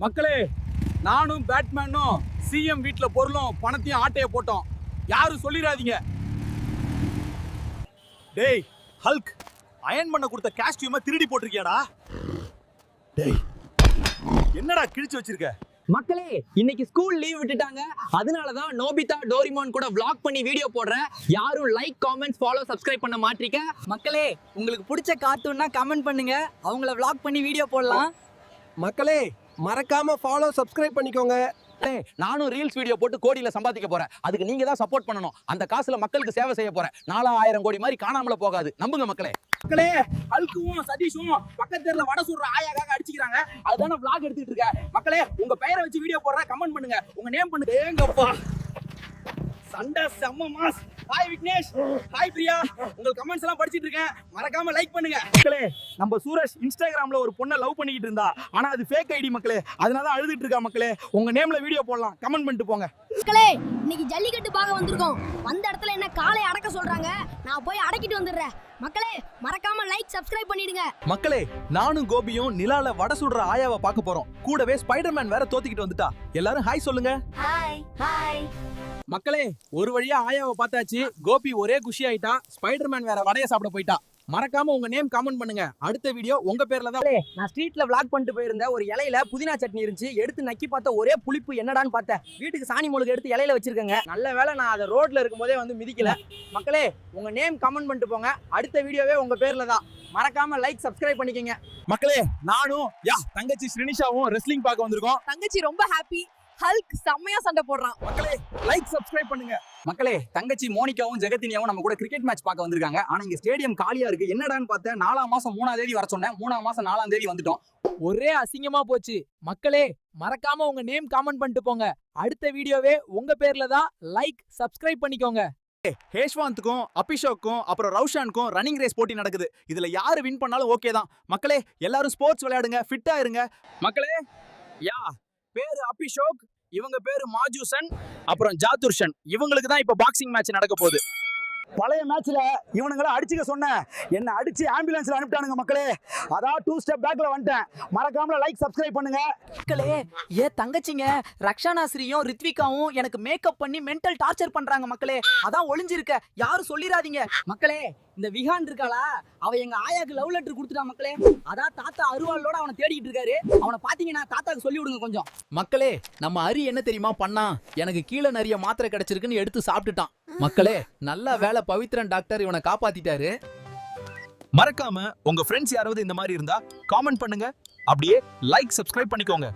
மக்களே நானும் பேட்மேனும் சிஎம் வீட்ல பொருளும் பணத்தையும் ஆட்டைய போட்டோம். யாரும் சொல்லிடாதீங்க. டேய் ஹல்க் அயன் பண்ண கொடுத்த காஸ்டியூமை திருடி போட்டிருக்கியாடா? டேய். என்னடா கிழிச்சு வச்சிருக்க? மக்களே இன்னைக்கு ஸ்கூல் லீவ் விட்டுட்டாங்க. அதனால தான் நோபிதா டோரிமான் கூட vlog பண்ணி வீடியோ போடுறேன். யாரும் லைக் காமெண்ட்ஸ் ஃபாலோ சப்ஸ்கிரைப் பண்ண மாட்டீங்க. மக்களே உங்களுக்கு பிடிச்ச கார்ட்டூன்னா கமெண்ட் பண்ணுங்க. அவங்கள vlog பண்ணி வீடியோ போடலாம். மக்களே மறக்காம ஃபாலோ சப்ஸ்கிரைப் பண்ணிக்கோங்க. நானும் ரீல்ஸ் வீடியோ போட்டு கோடியில சம்பாதிக்க போறேன். அதுக்கு நீங்க தான் சப்போர்ட் பண்ணணும். அந்த காசுல மக்களுக்கு சேவை செய்ய போறேன். நாலாயிரம் கோடி மாதிரி காணாமல போகாது. நம்புங்க மக்களே. மக்களே ஹல்க்கும் சதீஷும் பக்கத்து தெருல வடை சுடுற ஆயாக்காக அடிச்சுக்கிறாங்க. அதுதானே vlog எடுத்துட்டு இருக்க. மக்களே உங்க பெயரை வச்சு வீடியோ போடுறேன். கமெண்ட் பண்ணுங்க. உங்க நேம் பண்ணுங்க ஏங்கப்பா. சண்டை செம்ம mass. Hi Vignesh hi Priya. உங்க கமெண்ட்ஸ் எல்லாம் படிச்சிட்டு இருக்கேன். மறக்காம லைக் பண்ணுங்க. மக்களே நம்ம சூரஜ் இன்ஸ்டாகிராம்ல ஒரு பொண்ணை லவ் பண்ணிக்கிட்டு இருந்தா. ஆனா அது ஃபேக் ஐடி மக்களே. அதனால தான் அழுதுட்டு இருக்கா மக்களே. உங்க நேம்ல வீடியோ போடலாம். கமெண்ட் பண்ணிட்டு போங்க. மக்களே இன்னைக்கு ஜல்லிக்கட்டு பார்க்க வந்திருக்கோம். வந்த இடத்துல என்ன காலை அடக்க சொல்றாங்க? நான் போய் அடக்கிட்டு வந்துடுறேன். மக்களே மறக்காம லைக் சப்ஸ்கிரைப் பண்ணிடுங்க. மக்களே நானும் கோபியும் நிலால வடை சுடுற ஆயாவை பார்க்க போறோம். கூடவே ஸ்பைடர்மேன் வேற தோத்திக்கிட்டு வந்துட்டா. எல்லாரும் ஹாய் சொல்லுங்க. ஹாய் ஹாய் மக்களே ஒரு வழியா ஆயாவை பார்த்தாச்சு. கோபி ஒரே குஷி ஆயிட்டா ஸ்பைடர்மேன் வேற வடைய சாப்பிட போயிட்டா. மறக்காம உங்க நேம் கமெண்ட் பண்ணுங்க. அடுத்த வீடியோ உங்க பேர்ல தான். நான் ஸ்ட்ரீட்ல vlog பண்ணிட்டு போயிருந்தேன். ஒரு இலையில புதினா சட்னி இருந்துச்சு. எடுத்து நக்கி பார்த்த ஒரே புளிப்பு என்னடான்னு பார்த்தேன். வீட்டுக்கு சாணி முழுக்க எடுத்து இலையில வச்சிருக்கேங்க. நல்ல வேளை நான் அதை ரோட்ல இருக்கும்போதே வந்து மிதிக்கல. மக்களே உங்க நேம் கமெண்ட் பண்ணிட்டு போங்க. அடுத்த வீடியோவே உங்க பேர்ல தான். மறக்காம லைக் சப்ஸ்கிரைப் பண்ணிக்கங்க. மக்களே நானும் யா தங்கச்சி ஸ்ரினிஷாவும் ரெஸ்லிங் பார்க்க வந்திருக்கோம். தங்கச்சி ரொம்ப ஹாப்பி ஹல்க் செம்மையா சண்டை போடுறான். மக்களே லைக் சப்ஸ்கிரைப் பண்ணுங்க. மக்களே தங்கச்சி மோனிகாவும் ஜெகத்தினியாவும் நம்ம கூட கிரிக்கெட் மேட்ச் பார்க்க வந்திருக்காங்க. ஆனா இங்க ஸ்டேடியம் காலியா இருக்கு. என்னடான்னு பார்த்தேன் நாலாம் மாசம் மூணாம் தேதி வர சொன்னேன். மூணாம் மாசம் நாலாம் தேதி வந்துட்டோம். ஒரே அசிங்கமா போச்சு. மக்களே மறக்காம உங்க நேம் கமெண்ட் பண்ணிட்டு போங்க. அடுத்த வீடியோவே உங்க பேர்ல தான் லைக் சப்ஸ்கிரைப் பண்ணிக்கோங்க. ஹேஷ்வாந்த்க்கும் அபிஷோக்கும் அப்புறம் ரவுஷானுக்கும் ரன்னிங் ரேஸ் போட்டி நடக்குது. இதுல யாரு வின் பண்ணாலும் ஓகே தான். மக்களே எல்லாரும் ஸ்போர்ட்ஸ் விளையாடுங்க ஃபிட்டா இருங்க. மக்களே யா பேரு அபிஷோக் இவங்க பேரு மாஜூசன் அப்புறம் ஜாதுர்ஷன். இவங்களுக்கு தான் இப்ப பாக்ஸிங் மேட்ச் நடக்க போகுது. பழைய மேட்ச்ல இவனுங்களை அடிச்சுக்க சொன்னேன். என்ன அடிச்சு ஆம்புலன்ஸ்ல அனுப்பிட்டானுங்க மக்களே. அதான் டூ ஸ்டெப் பேக்ல வந்துட்டேன். மறக்காம லைக் சப்ஸ்கிரைப் பண்ணுங்க. மக்களே ஏ தங்கச்சிங்க ரக்ஷானா ஸ்ரீயும் ரித்விகாவும் எனக்கு மேக்கப் பண்ணி மென்டல் டார்ச்சர் பண்றாங்க மக்களே. அதான் ஒளிஞ்சிருக்க. யாரும் சொல்லிடாதீங்க மக்களே இந்த விஹான் இருக்காளா? அவ எங்க ஆயாக்கு லவ் லெட்டர் கொடுத்துட்டா மக்களே. அதான் தாத்தா அருவாளோட அவனை தேடிட்டு இருக்காரு. அவனை பாத்தீங்கன்னா தாத்தாக்கு சொல்லி விடுங்க கொஞ்சம். மக்களே நம்ம அரி என்ன தெரியுமா பண்ணா? எனக்கு கீழே நிறைய மாத்திரை கிடைச்சிருக்குன்னு எடுத்து சாப்பிட்டுட்டான். மக்களே நல்ல வேலை பவித்ரன் டாக்டர் இவனை காப்பாத்திட்டாரு. மறக்காம உங்க ஃப்ரெண்ட்ஸ் யாராவது இந்த மாதிரி இருந்தா காமெண்ட் பண்ணுங்க. அப்படியே லைக் சப்ஸ்கிரைப் பண்ணிக்கோங்க.